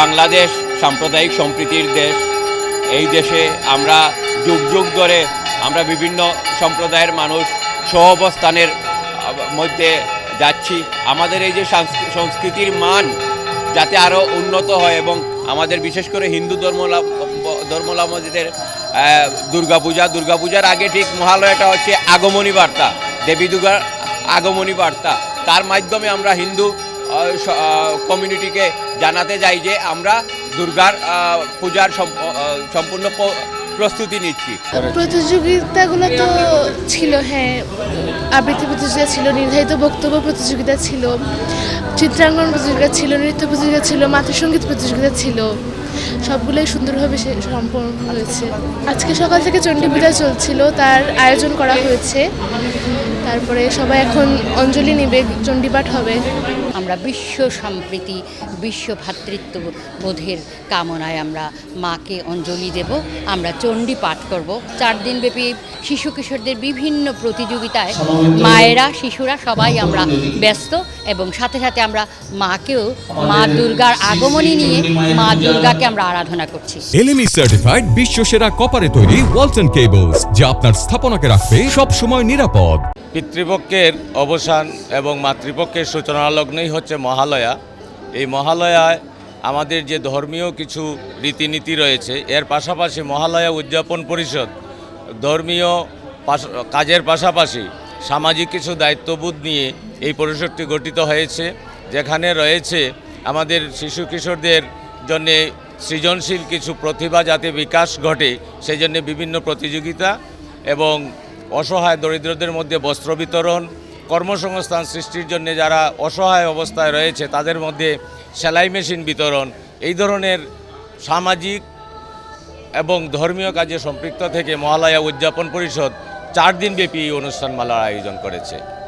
বাংলাদেশ সাম্প্রদায়িক সম্প্রীতির দেশ। এই দেশে আমরা যুগ যুগ ধরে আমরা বিভিন্ন সম্প্রদায়ের মানুষ সহবস্থানের মধ্যে যাচ্ছি। আমাদের এই যে সংস্কৃতির মান যাতে আরও উন্নত হয় এবং আমাদের বিশেষ করে হিন্দু ধর্মলা ধর্মলামদের দুর্গাপূজা, দুর্গাপূজার আগে ঠিক মহালয়াটা হচ্ছে আগমনী বার্তা, দেবী দুর্গার আগমনী বার্তা। তার মাধ্যমে আমরা হিন্দু কমিউনিটিকে জানাতে যাই যে আমরা দুর্গার পূজার সম্পূর্ণ প্রস্তুতি নিচ্ছি। প্রতিযোগিতাগুলো তো ছিল হ্যাঁ। আবৃত্তি প্রতিযোগিতা ছিল, নির্ধারিত বক্তব্য প্রতিযোগিতা ছিল, চিত্রাঙ্কন প্রতিযোগিতা ছিল, নৃত্য প্রতিযোগিতা ছিল মাতৃসঙ্গীত প্রতিযোগিতা ছিল। সবগুলোই সুন্দরভাবে সম্পন্ন হয়েছে। আজকে সকাল থেকে চণ্ডী পূজা চলছিল, তার আয়োজন করা হয়েছে। তারপরে সবাই এখন অঞ্জলি নেবে চণ্ডীপাঠ হবে। আমরা বিশ্ব সম্প্রীতি বিশ্ব ভ্রাতৃত্ব বোধের কামনায় আমরা মাকে অঞ্জলি দেব আমরা চণ্ডী পাঠ করব। চার দিনব্যাপী শিশু কিশোরদের বিভিন্ন প্রতিযোগিতায় মায়েরা শিশুরা সবাই আমরা ব্যস্ত এবং সাথে সাথে আমরা মাকেও মা দুর্গার আগমনী নিয়ে মা দুর্গাকে আমরা আরাধনা করছি। এলএমই সার্টিফাইড বিশ্ব সেরা কপারে তৈরি ওয়ালটন কেবলস যা আপনার স্থাপনাকে রাখবে সব সময় নিরাপদ। পিতৃপক্ষের অবসান এবং মাতৃপক্ষের সূচনা লগ্নই হচ্ছে মহালয়া। এই মহালয়ায় আমাদের যে ধর্মীয় কিছু রীতিনীতি রয়েছে, এর পাশাপাশি মহালয়া উদযাপন পরিষদ ধর্মীয় কাজের পাশাপাশি সামাজিক কিছু দায়িত্ববোধ নিয়ে এই পরিষদটি গঠিত হয়েছে, যেখানে রয়েছে আমাদের শিশু কিশোরদের জন্যে সৃজনশীল কিছু প্রতিভা যাতে বিকাশ ঘটে সেই জন্য বিভিন্ন প্রতিযোগিতা এবং অসহায় দরিদ্রদের মধ্যে বস্ত্র বিতরণ, কর্মসংস্থান সৃষ্টির জন্য যারা অসহায় অবস্থায় রয়েছে, তাদের মধ্যে সেলাই মেশিন বিতরণ, এই ধরনের সামাজিক এবং ধর্মীয় কাজে সম্পৃক্ত থেকে মহালয়া উদযাপন পরিষদ চার দিনব্যাপী এই অনুষ্ঠানমালার আয়োজন করেছে।